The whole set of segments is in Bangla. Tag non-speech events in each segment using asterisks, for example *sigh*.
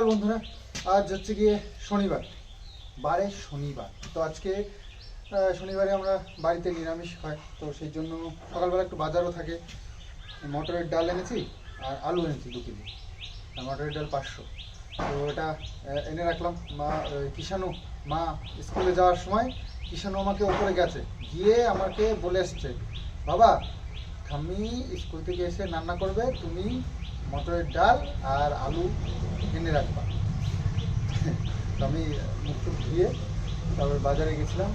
সকাল বন্ধুরা, আজ হচ্ছে গিয়ে শনিবার, বারে শনিবার। তো আজকে শনিবারে আমরা বাড়িতে নিরামিষ হয় তো সেই জন্য সকালবেলা একটু বাজারও থাকে। মটরের ডাল এনেছি আর আলু এনেছি দু কেজি মটরের ডাল পাঁচশো। তো ওটা এনে রাখলাম। মা কিষাণু মা স্কুলে যাওয়ার সময় কিষাণু আমাকে ওপরে গেছে, গিয়ে আমাকে বলে এসছে, বাবা আমি স্কুল থেকে এসে রান্না করবে, তুমি মটরের ডাল আর আলু এনে রাখবা। তো আমি মুখ ধুয়ে তারপর বাজারে গেছিলাম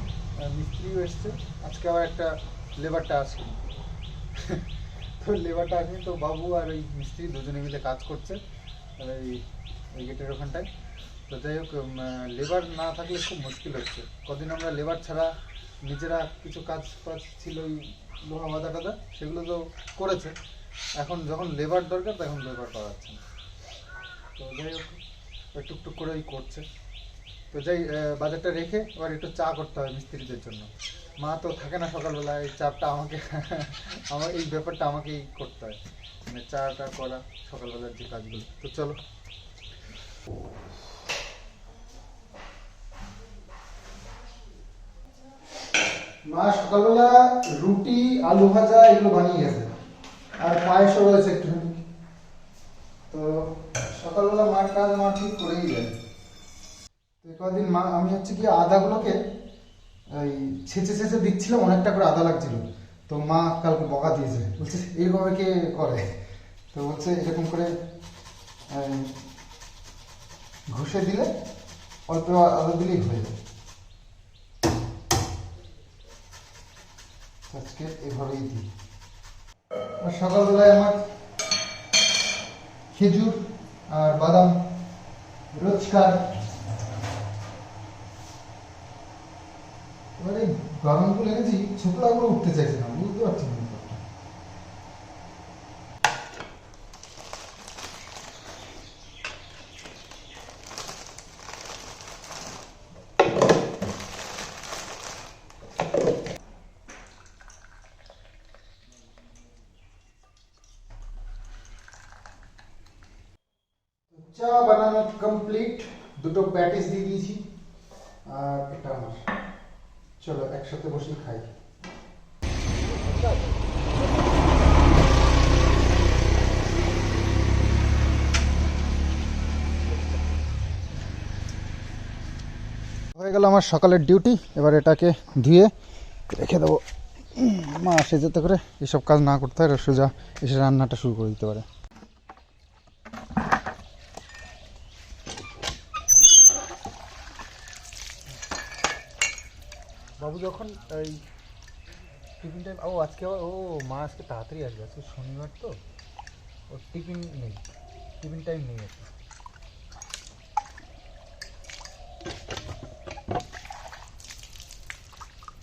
মিস্ত্রিও এসছে। আজকে আবার একটা লেবারটা আছে। তো লেবারটা আসেনি তো বাবু আর ওই মিস্ত্রি দুজনে মিলে কাজ করছে এই এই গেটের ওখানটায়। তো যাই হোক লেবার না থাকলে খুব মুশকিল হচ্ছে। কদিন আমরা লেবার ছাড়া নিজেরা কিছু কাজ কাজ ছিল ওই লোহা বাঁধা টাদা সেগুলো তো করেছে। এখন যখন লেবার দরকার, তখন লেবার পাওয়া যাচ্ছে না। তো যাই হোক টুকটুক করে ওই করছে। তো যাই বাজারটা রেখে এবার একটু চা করতে হবে মিস্ত্রিদের জন্য। মা তো থাকে না সকালবেলা, এই চাপটা আমাকে, আমার এই ব্যাপারটা আমাকেই করতে হয়। মানে চাটা করা, সকালবেলার যে কাজগুলো। তো চলো। মা সকালবেলা রুটি, আলু ভাজা, এগুলো বানিয়ে গেছে। আর পায়েসও রয়েছে একটুখানি। তো সকালবেলা মার কাজ মা ঠিক করেই যায় তো কদিন মা, আমি হচ্ছে কি আদাগুলোকে ওই ছেঁচে ছেঁচে দিচ্ছিলাম, অনেকটা করে আদা লাগছিল। তো মা কালকে বকা দিয়েছে, বলছে এইভাবে কে করে? তো বলছে এরকম করে ঘষে দিলে অল্প আদা দিলেই হয়ে যায়। আজকে এভাবেই দিই। আর সকালবেলায় আমার, খেজুর আর বাদাম, রোজকার। এবারে গরমগুলো এনেছি ছোকরাগুলো উঠতে চাইছে না, বুঝতে পারছি না ব্যাপারটা। চা বানানো কমপ্লিট দুটো প্যাটিস দিয়ে দিয়েছি। আর এটা আমার। চলো, একসাথে বসে খাই। হয়ে গেল আমার সকালের ডিউটি। এবার এটাকে ধুয়ে রেখে দেবো। মা আসে যেতে করে এসব কাজ না করতে হয় সোজা এসে রান্নাটা শুরু করে দিতে পারে। বাবু যখন এই টিফিন টাইম ও আজকে আবার, ও মা আজকে তাড়াতাড়ি আসবে, আজকে শনিবার তো ওর টিফিন নেই, টিফিন টাইম নেই আজকে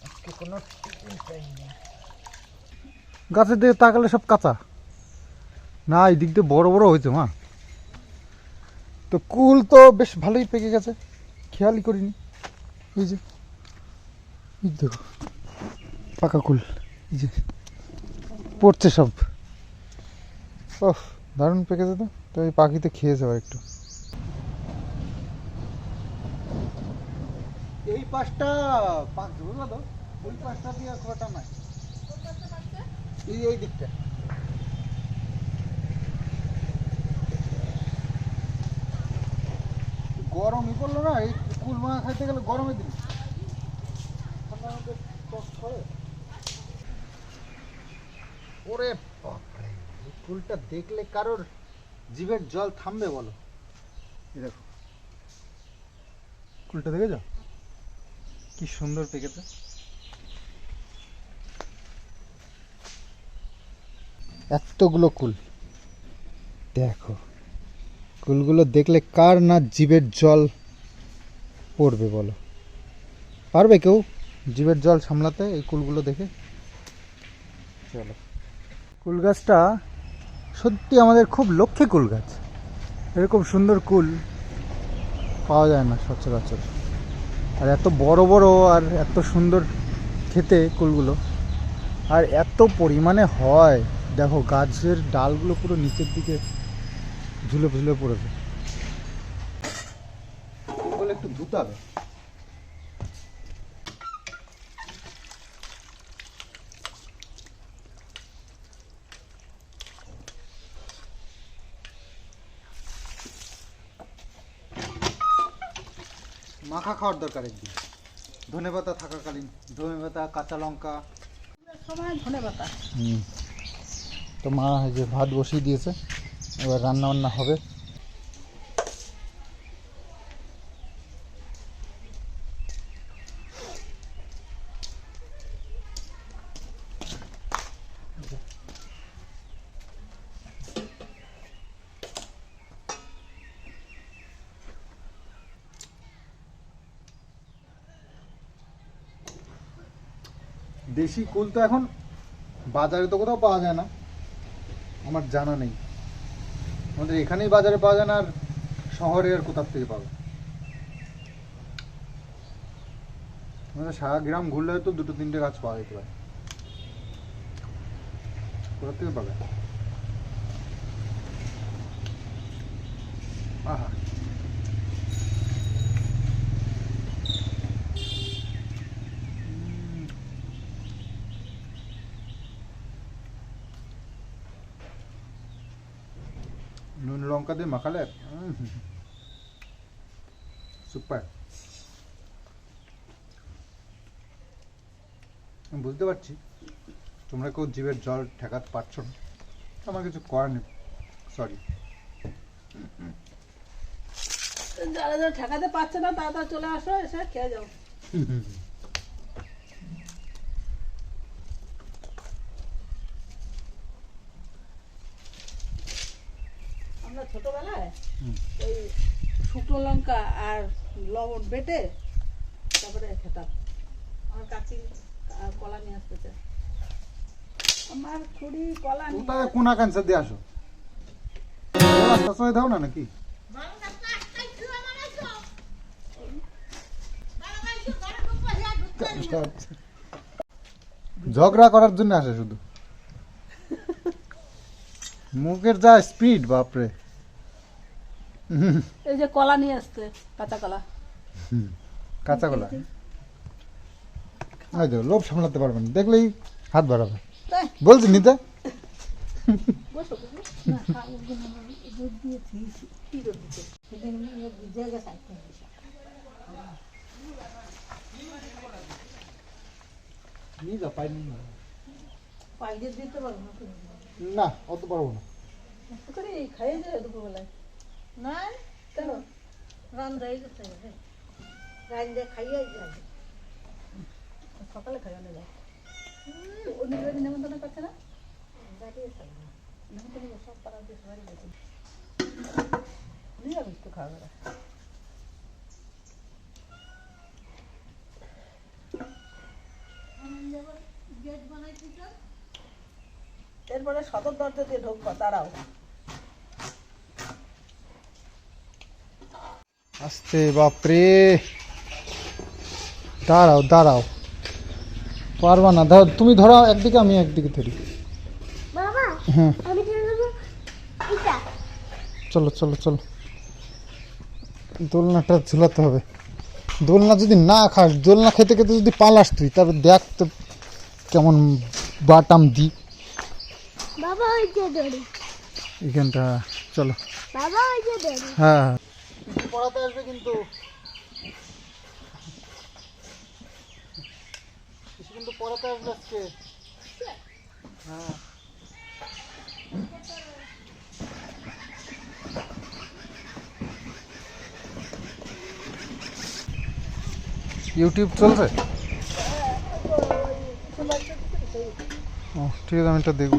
আজকে কোনো টিফিন টাইম নেই। গাছের দিকে তাকালে সব কাঁচা। না, এই দিক দিয়ে বড় বড় হয়েছে, মা। তো কুল তো বেশ ভালোই পেকে গেছে, খেয়ালই করিনি। এই যে। দেখো, পাকা কুল, এই যে পড়ছে সব। ও দারুণ পেকেছে তো তো এই পাখিতে খেয়েছে আবার একটু। এই পাশটা পাঁচ, বুঝলো তো? ওই পাশটা দিয়ে খোটা নাই? এই এই দিকটা। গরমই পড়ল না, এই কুল মাখা খাইতে গেলে গরমে দিন ঠান্ডার মধ্যে টক করে। ওরে বাপরে কুলটা দেখলে কারোর জিভের জল থামবে বলো। দেখো। কুলটা দেখে যাও কি সুন্দর পেকেছে। এতগুলো কুল। দেখো কুলগুলো দেখলে কার না জীবের জল পড়বে বলো। পারবে কেউ? জীবের জল সামলাতে এই কুলগুলো দেখে। চলো। কুল গাছটা সত্যি আমাদের খুব লক্ষ্যে কুল গাছ এরকম সুন্দর কুল পাওয়া যায় না সচরাচর। আর এত বড় বড় আর এত সুন্দর খেতে কুলগুলো। আর এত পরিমাণে হয়। দেখো, গাছের ডালগুলো পুরো নিচের দিকে ঝুলে ঝুলে পড়েছে। একটু ধুতে হবে। মাখা খাওয়ার দরকার একদিন। ধনে পাতা থাকাকালীন। ধনে পাতা কাঁচা লঙ্কা। সময় ধনে পাতা তো মা যে ভাত বসিয়ে দিয়েছে এবার রান্না বান্না হবে। দেশি কুল তো এখন বাজারে তো কোথাও পাওয়া যায় না। আমার জানা নেই। আমাদের এখানেই বাজারে পাওয়া যায় না আর শহরে আর কোথার থেকে পাবে? আমাদের সারা গ্রাম ঘুরলে তো দুটো তিনটে গাছ পাওয়া যেতে পারে। কোথার থেকে পাবে? লঙ্কা দিয়ে মাখালে সুপার আমি বুঝতে পারছি। তোমরা কেউ জীবের জল ঠেকাতে পারছ না। আমার কিছু করার নেই। সরি যারা যারা ঠেকাতে পারছে না তারা তারা চলে আসো এসে খেয়ে যাও *laughs* আমরা ছোটবেলায় হুম। ওই শুকনো লঙ্কা আর লবণ বেটে তারপরে খেতাম। আমার কাচি কলা নিয়ে আসতেছে আমার খুঁড়ি কলা নিয়ে কোনা দিয়ে আসো? দাও না নাকি? ঝগড়া করার জন্য আসে শুধু। মুখের যা স্পিড বাপরে। এই যে কলা নিয়ে আসতে কাঁচা কলা। হুম, কাঁচা কলা ওই তো লোভ সামলাতে পারবেন দেখলেই হাত বাড়াবে। বলছি নিতে। না, না। না অত পারব না। খাইয়ে যায় দুপুরবেলায়। না কেন রান গেছে যায় সকালে খাইয়ানো যায় নেমন্তন্ন করছে না নেমন্তন্ন সব পাড়া দিয়ে সবারই গেছে নিরামিষ তো খাওয়া দাওয়া এরপরে সদর দরজা দিয়ে ঢুকবো তারাও আস্তে বাপরে দাঁড়াও দাঁড়াও। পারবা না ধর তুমি ধরো একদিকে আমি একদিকে ধরি। বাবা হ্যাঁ। আমি চলে চলো চলো চলো। দোলনাটা ঝুলাতে হবে। দোলনা যদি না খাস দোলনা খেতে খেতে যদি পালাস তুই তারপর দেখ তো কেমন বাটাম দি। বাবা ওই যে দড়ি। এখানটা চলো। বাবা ওই যে দড়ি। হ্যাঁ। পড়াতে আসবে কিন্তু। কিন্তু পড়াতে আসবে আজকে। হ্যাঁ। ইউটিউব চলছে? ও, ঠিক আছে, আমি এটা দেখব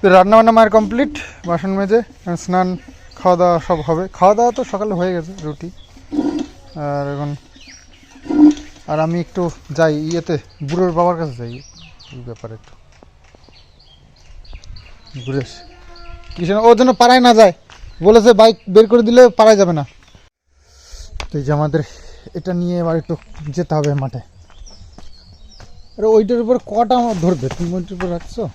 তো রান্না বান্না মায়ের কমপ্লিট বাসন মেজে স্নান, খাওয়া দাওয়া সব হবে। খাওয়া দাওয়া তো সকালে হয়ে গেছে, রুটি। আর এখন আর আমি একটু যাই ইয়েতে বুড়োর বাবার কাছে যাই এই ব্যাপারে একটু। ঘুরে কিছু কিসের ও যেন পাড়ায় না যায়। বলেছে বাইক বের করে দিলে পাড়ায় যাবে না। তো এই যে আমাদের এটা নিয়ে এবার একটু যেতে হবে মাঠে। আরে ওইটার উপর কটা আমার ধরবে? তুমি ওইটার উপর রাখছো?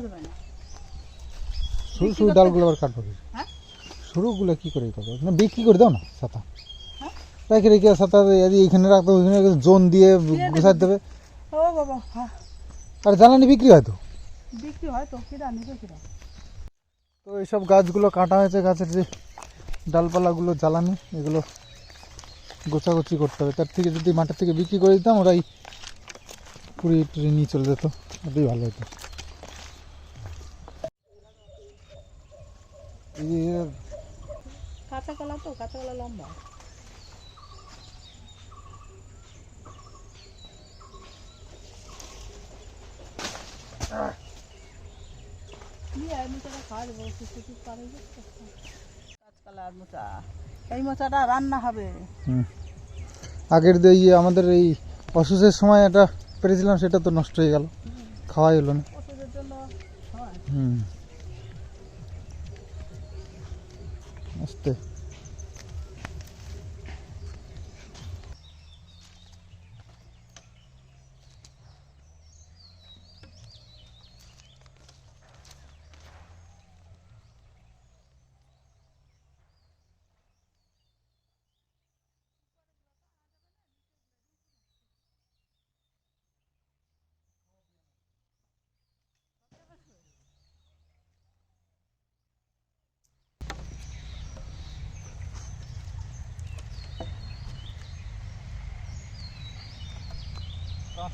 না না। সরু করতে- ডালগুলো আবার কাটবো হ্যাঁ? সরুগুলো কি করে করব না বিক্রি করে দাও না ছাতা? রেখে রেখে ছাতা এদি এখানে রাখতে হবে ওইখানে জোন দিয়ে গুছাই দেবে। ও বাবা হ্যাঁ। আর জ্বালানি বিক্রি হয় তো? বিক্রি হয় তো কিরা নিবে কিরা তো এইসব গাছগুলো কাটা হয়েছে গাছের যে ডালপালাগুলো জ্বালানি এগুলো গোছাগুছি করতে হবে। তার থেকে যদি মাঠের থেকে বিক্রি করে দিতাম ওরাই পুরি টুরি নিয়ে চলে যেত। ওটাই ভালো হতো এই যে কাঁচা কলা তো কাঁচা কলা লম্বা এই মোচাটা রান্না হবে। আগের যে ইয়ে আমাদের এই অসুখের সময় একটা পেরেছিলাম সেটা তো নষ্ট হয়ে গেল। খাওয়াই হলো না। জন্য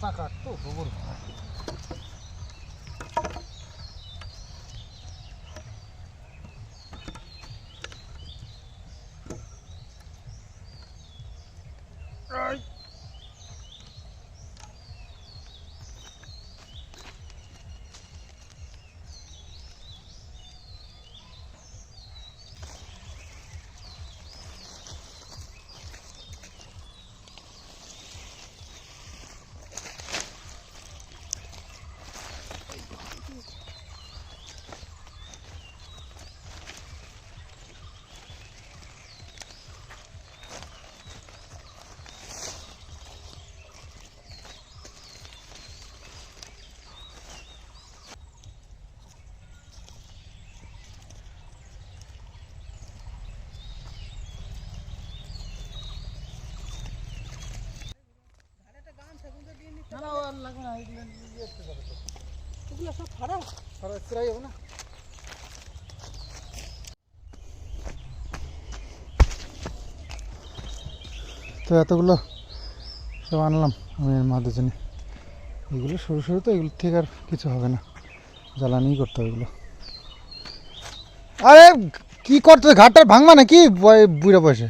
হয় হুম আস্তে কাঁচা কাঠ তো গোবর না এগুলো এগুলো সব তো এতগুলো সব আনলাম আমি মাদের জন্য এগুলো সরু সরু তো এগুলোর থেকে আর কিছু হবে না। জ্বালানিই করতে হবে এগুলো। আরে, কি করতে ঘাটটা ভাঙবা নাকি? বুড়া বয়সে।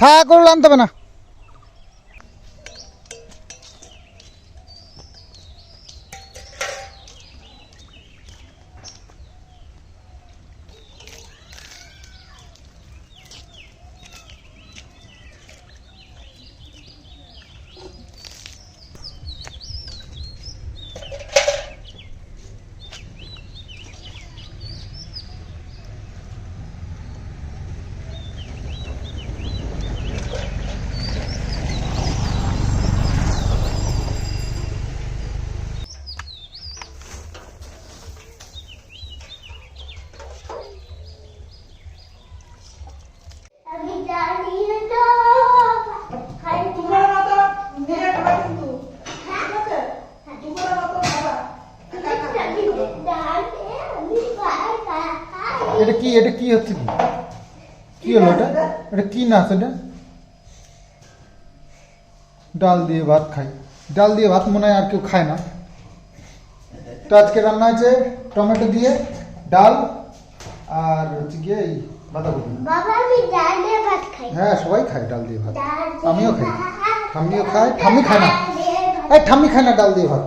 থাক করলে আনতে হবে না আমি জানি তো খাই তোমার মতো নিয়ে খাবে কিন্তু হ্যাঁ তোমার মতো খাবা আমি জানি আমি খাই খাই এটা কি হচ্ছে? কি কি হলো এটা? এটা কি নাচ এটা? ডাল দিয়ে ভাত খাই। ডাল দিয়ে ভাত মনে হয় আর কেউ খায় না। তো আজকে রান্না হয়েছে টমেটো দিয়ে ডাল আর হচ্ছে গিয়ে এই বাঁধাকপি। হ্যাঁ সবাই খায় ডাল দিয়ে ভাত। আমিও খাই। ঠাম্মিও খায় ঠাম্মি খায় না? এই ঠাম্মি খায় না ডাল দিয়ে ভাত?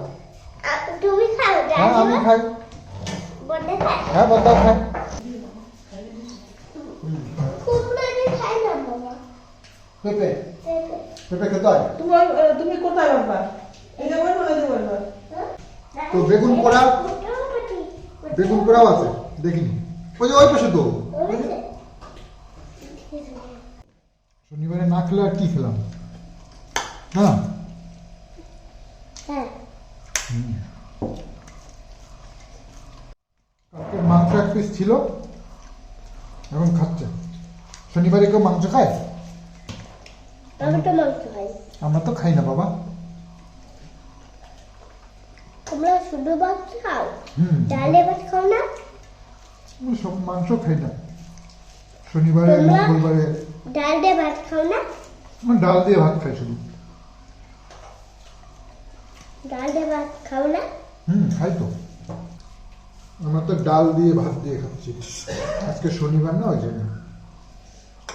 হ্যাঁ আমি খাই। হ্যাঁ বাদাও খায় পেঁপে পেঁপে। পেঁপে খেতে হয় তোমার তুমি কোথায় বাবা? এই যে বলব এই যে বলব হ্যাঁ? তো বেগুন পোড়া? বেগুন পোড়াও আছে? দেখিনি। ওই যে ওই পাশে তো। শনিবারে না খেলে আর কি খেলাম? হ্যাঁ। হ্যাঁ কালকে মাংস এক পিস ছিল এখন খাচ্ছে। শনিবারে কেউ মাংস খায়? আমি তো মাংস খাই। আমরা তো খাই না বাবা। তোমরা শুধু ভাত খাও? ডালে ভাত খাও না? আমরা সব মাংস খাই না। শনিবারে মঙ্গলবারে। ডাল দিয়ে ভাত খাও না? আমরা ডাল দিয়ে ভাত খাই শুধু। ডাল দিয়ে ভাত খাও না? হুম খাই তো। আমরা তো ডাল দিয়ে ভাত দিয়ে খাচ্ছি। আজকে শনিবার না ওই জন্য।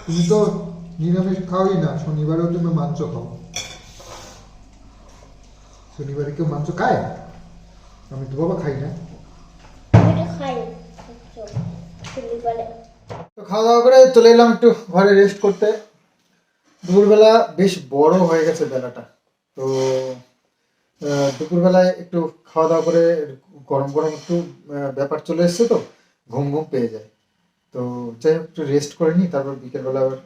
তুমি তো নিরামিষ খাওই না শনিবারেও তুমি মাংস খাও। শনিবারে কেউ মাংস খায়? আমি তো বাবা খাই না। খাওয়া দাওয়া করে চলে এলাম একটু ঘরে রেস্ট করতে। দুপুরবেলা বেশ বড় হয়ে গেছে বেলাটা। তো দুপুরবেলায় একটু খাওয়া দাওয়া করে গরম গরম একটু ব্যাপার চলে এসছে তো ঘুম ঘুম পেয়ে যায়। তো যাই হোক একটু রেস্ট করে নিই তারপর বিকেলবেলা আবার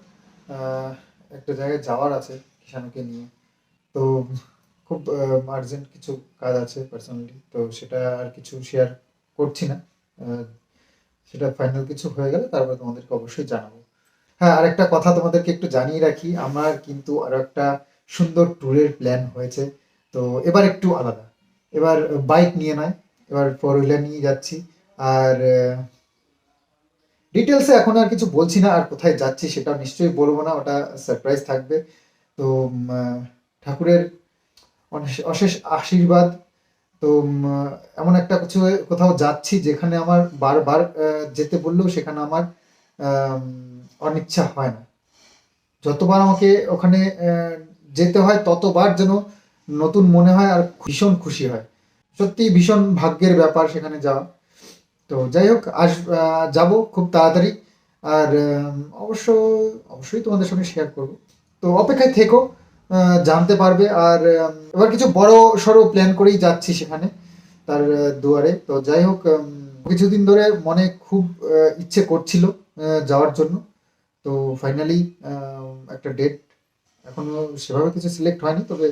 একটা জায়গায় যাওয়ার আছে কিষানুকে নিয়ে। তো খুব আর্জেন্ট কিছু কাজ আছে পার্সোনালি তো সেটা আর কিছু শেয়ার করছি না। সেটা ফাইনাল কিছু হয়ে গেলে তারপরে তোমাদেরকে অবশ্যই জানাব। হ্যাঁ আর একটা কথা তোমাদেরকে একটু জানিয়ে রাখি, আমার কিন্তু আরও একটা সুন্দর ট্যুরের প্ল্যান হয়েছে। তো এবার একটু আলাদা। এবার বাইক নিয়ে নয়, এবার ফোর হুইলার নিয়ে যাচ্ছি। আর ডিটেলসে এখন আর কিছু বলছি না, আর কোথায় যাচ্ছি সেটা নিশ্চয়ই বলব না, ওটা সারপ্রাইজ থাকবে। তো ঠাকুরের অশেষ আশীর্বাদ। তো এমন একটা কিছু, কোথাও যাচ্ছি যেখানে আমার বারবার যেতে বললেও সেখানে আমার অনিচ্ছা হয় না। যতবার আমাকে ওখানে যেতে হয় ততবার যেন নতুন মনে হয় আর ভীষণ খুশি হয়। সত্যি ভীষণ ভাগ্যের ব্যাপার সেখানে যাওয়া। তো যাই হোক আস যাব খুব তাড়াতাড়ি। আর অবশ্য, অবশ্যই তোমাদের সঙ্গে শেয়ার করব। তো অপেক্ষায় থেকো জানতে পারবে। আর এবার কিছু বড় সড়ো প্ল্যান করেই যাচ্ছি সেখানে, তার দুয়ারে। তো যাই হোক কিছুদিন ধরে মনে খুব ইচ্ছে করছিল যাওয়ার জন্য। তো ফাইনালি একটা ডেট এখনও সেভাবে কিছু সিলেক্ট হয়নি, তবে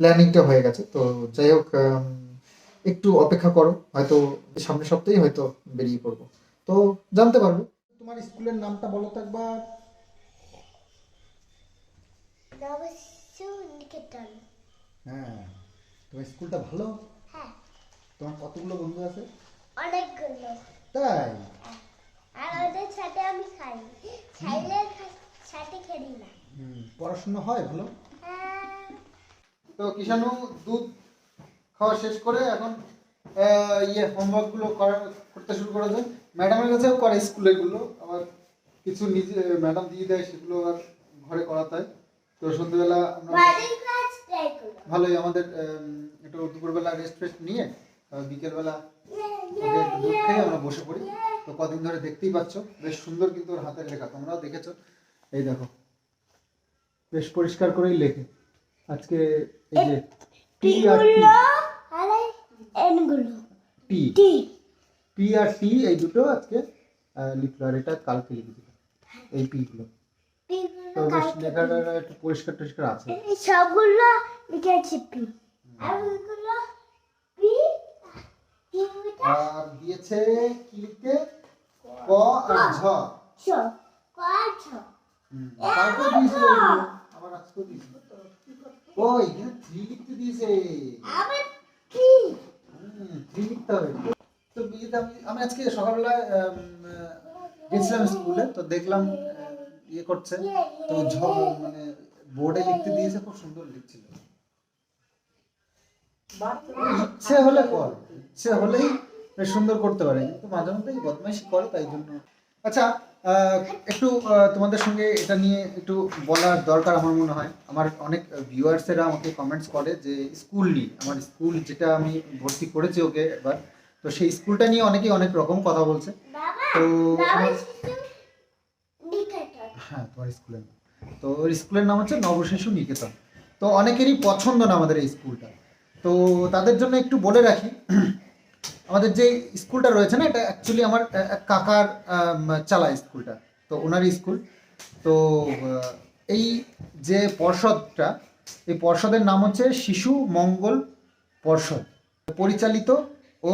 প্ল্যানিংটা হয়ে গেছে। তো যাই হোক একটু অপেক্ষা করো হয়তো সামনের সপ্তাহেই হয়তো বেরিয়ে পড়ব। তো জানতে পারবে। তোমার স্কুলের নামটা বলো তো একবার। নিকেতন হ্যাঁ তোমার স্কুলটা ভালো? হ্যাঁ। তোমার কতগুলো বন্ধু আছে? অনেকগুলো। তাই? আর ওদের সাথে আমি খাই। সাথে খেলি না। হুম, পড়াশোনা হয় ভালো? হ্যাঁ। তো কিষানু দুধ খাওয়া শেষ করে এখন ইয়ে হোমওয়ার্কগুলো করা করতে শুরু করেছে ম্যাডামের কাছেও করে স্কুলেরগুলো আবার কিছু নিজে ম্যাডাম দিয়ে দেয় সেগুলো আর ঘরে করাতে হয় তো সন্ধ্যেবেলা করো ভালোই আমাদের একটু দুপুরবেলা রেস্ট ফেস্ট নিয়ে বিকেলবেলা দুধ খেয়ে আমরা বসে পড়ি। তো কদিন ধরে দেখতেই পাচ্ছ বেশ সুন্দর কিন্তু ওর হাতের লেখা তোমরাও দেখেছ। এই দেখো বেশ পরিষ্কার করেই লেখে। আজকে এই যে টি আর আর এনগুলো টি টি পি আর টি এই দুটো আজকে লিখলো আর এটা কালকে লিখে দিল এই পি গুলো। একটু পরিষ্কার টরিষ্কার আছে। সবগুলো লিখেছি পি আর ওইগুলো পি আর দিয়েছে কি লিখতে? ক আর ঝ। সব কাজ হুম, তারপর দিয়েছিল আবার আজকেও দিয়েছিল ওই এখানে থ্রি লিখতে দিয়েছে। আবার হবে তো আমি আজকে আহ, গেছিলাম স্কুলে তো দেখলাম ইয়ে করছে। তো মানে বোর্ডে লিখতে দিয়েছে খুব সুন্দর লিখছিল। ইচ্ছে হলে কর ইচ্ছে হলেই সুন্দর করতে পারে কিন্তু মাঝে মধ্যেই বদমাইশি করে তাই জন্য। আচ্ছা একটু তোমাদের সঙ্গে এটা নিয়ে একটু বলার দরকার আমার মনে হয়। আমার অনেক ভিউয়ার্সেরা আমাকে কমেন্টস করে যে স্কুল নিয়ে আমার স্কুল যেটা আমি ভর্তি করেছি ওকে এবার তো সেই স্কুলটা নিয়ে অনেকেই অনেক রকম কথা বলছে। তো হ্যাঁ তোমার স্কুলের নাম। তো ওর স্কুলের নাম হচ্ছে নবশিশু নিকেতন। তো অনেকেরই পছন্দ না আমাদের এই স্কুলটা তো তাদের জন্য একটু বলে রাখি আমাদের যে স্কুলটা রয়েছে না, এটা অ্যাকচুয়ালি আমার কাকার চালা স্কুলটা। তো ওনারই স্কুল। তো এই যে পর্ষদটা, এই পর্ষদের নাম হচ্ছে শিশু মঙ্গল পর্ষদ। পরিচালিত ও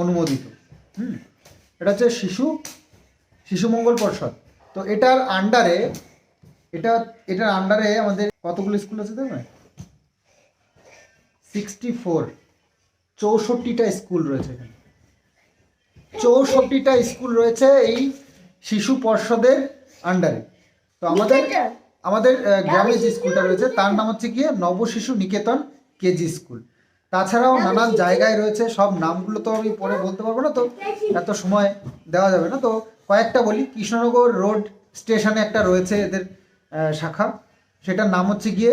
অনুমোদিত। হুম, এটা হচ্ছে শিশু শিশু মঙ্গল পর্ষদ। তো এটার আন্ডারে এটা, এটার আন্ডারে আমাদের কতগুলো স্কুল আছে দেখবে সিক্সটি ফোর চৌষট্টিটা স্কুল রয়েছে এখানে। চৌষট্টিটা স্কুল রয়েছে এই শিশু পর্ষদের আন্ডারে তো আমাদের আমাদের গ্রামে যে স্কুলটা রয়েছে তার নাম হচ্ছে গিয়ে নবশিশু নিকেতন কেজি স্কুল। তাছাড়াও নানান জায়গায় রয়েছে সব নামগুলো তো আমি পরে বলতে পারব না তো এত সময় দেওয়া যাবে না। তো কয়েকটা বলি কৃষ্ণনগর রোড স্টেশনে একটা রয়েছে এদের শাখা। সেটার নাম হচ্ছে গিয়ে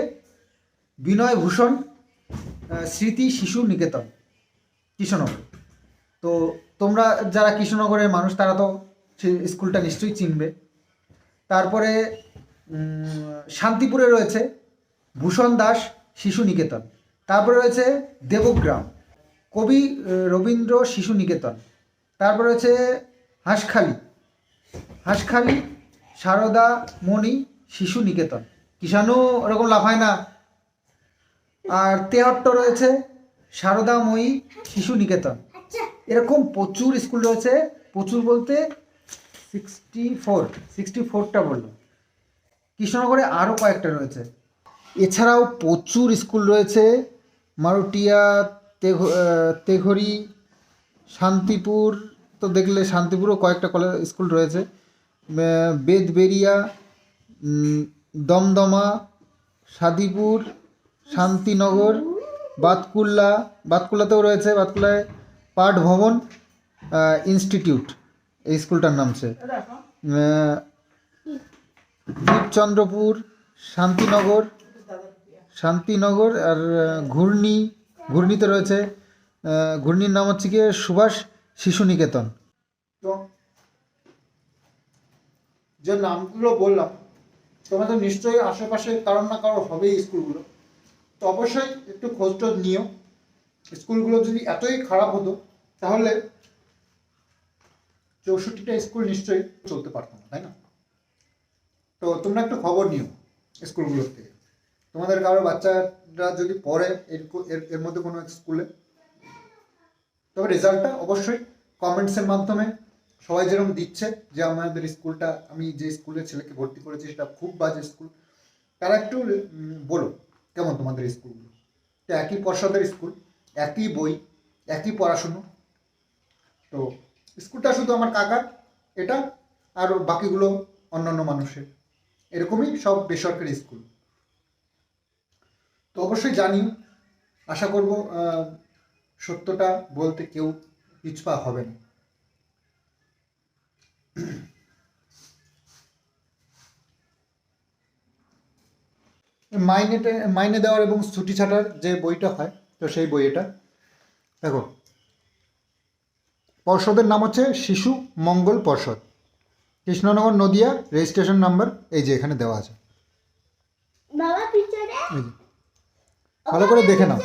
বিনয় ভূষণ স্মৃতি শিশু নিকেতন। কৃষ্ণনগর। তো তোমরা যারা কৃষ্ণনগরের মানুষ, তারা তো স্কুলটা নিশ্চয়ই চিনবে। তারপরে শান্তিপুরে রয়েছে ভূষণ দাস শিশু নিকেতন। তারপরে রয়েছে দেবগ্রাম, কবি রবীন্দ্র শিশু নিকেতন। তারপরে রয়েছে হাঁসখালি হাঁসখালি, সারদা মণি শিশু নিকেতন। কিষাণু ওরকম লাফায় না। আর তেহট্ট রয়েছে সারদাময়ী শিশু নিকেতন আচ্ছা। এরকম প্রচুর স্কুল রয়েছে প্রচুর বলতে সিক্সটি ফোর সিক্সটি ফোরটা বলল কৃষ্ণনগরে আরও কয়েকটা রয়েছে। এছাড়াও প্রচুর স্কুল রয়েছে মারুটিয়া তেঘ- তেঘরি শান্তিপুর তো দেখলে শান্তিপুরও কয়েকটা কলেজ স্কুল রয়েছে। বেদবেরিয়া দমদমা সাদিপুর শান্তিনগর বাতকুল্লা বাতকুল্লাতেও রয়েছে বাতকুল্লায় পাঠ ভবন ইনস্টিটিউট এই স্কুলটার নাম সে। দীপচন্দ্রপুর শান্তিনগর শান্তিনগর আর ঘূর্ণি ঘূর্ণিতে রয়েছে ঘূর্ণির নাম হচ্ছে গিয়ে সুভাষ শিশু নিকেতন যে নামগুলো বললাম তোমাদের নিশ্চয়ই আশেপাশে কারোর না কারোর হবে স্কুলগুলো। তো অবশ্যই একটু খোঁজ টোজ নিও। স্কুলগুলো যদি এতই খারাপ হতো, তাহলে চৌষট্টিটা স্কুল নিশ্চয়ই চলতে পারতো না, তাই না? তো তোমরা একটু খবর নিও স্কুলগুলোর থেকে। তোমাদের কারও বাচ্চারা যদি পড়ে এর এর মধ্যে কোনো স্কুলে? তবে রেজাল্টটা অবশ্যই কমেন্টসের মাধ্যমে সবাই যেরকম দিচ্ছে যে আমাদের স্কুলটা, আমি যে স্কুলে ছেলেকে ভর্তি করেছি সেটা খুব বাজে স্কুল, তারা একটু বলো। কেমন তোমাদের স্কুলগুলো তো একই পর্ষদের স্কুল একই বই, একই পড়াশুনো। তো স্কুলটা শুধু আমার কাকার, এটা আর বাকিগুলো অন্যান্য মানুষের। এরকমই সব বেসরকারি স্কুল তো অবশ্যই জানি আশা করব সত্যটা বলতে কেউ পিছপা হবে না। মাইনেতে মাইনে দেওয়ার এবং ছুটি ছাটার যে বইটা হয় তো সেই বই এটা। দেখো পর্ষদের নাম হচ্ছে শিশু মঙ্গল পর্ষদ। কৃষ্ণনগর নদিয়া রেজিস্ট্রেশন নাম্বার এই যে এখানে দেওয়া আছে। ভালো করে দেখে নাও।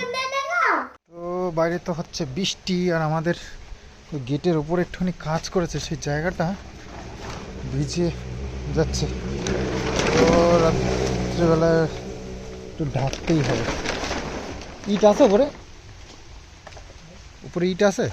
তো বাইরে তো হচ্ছে বৃষ্টি আর আমাদের গেটের ওপরে একটুখানি কাজ করেছে সেই জায়গাটা ভিজে যাচ্ছে। তো রাত্রিবেলায় একটু ঢাকতেই হবে। ইট আছে উপরে? উপরে ইট আছে?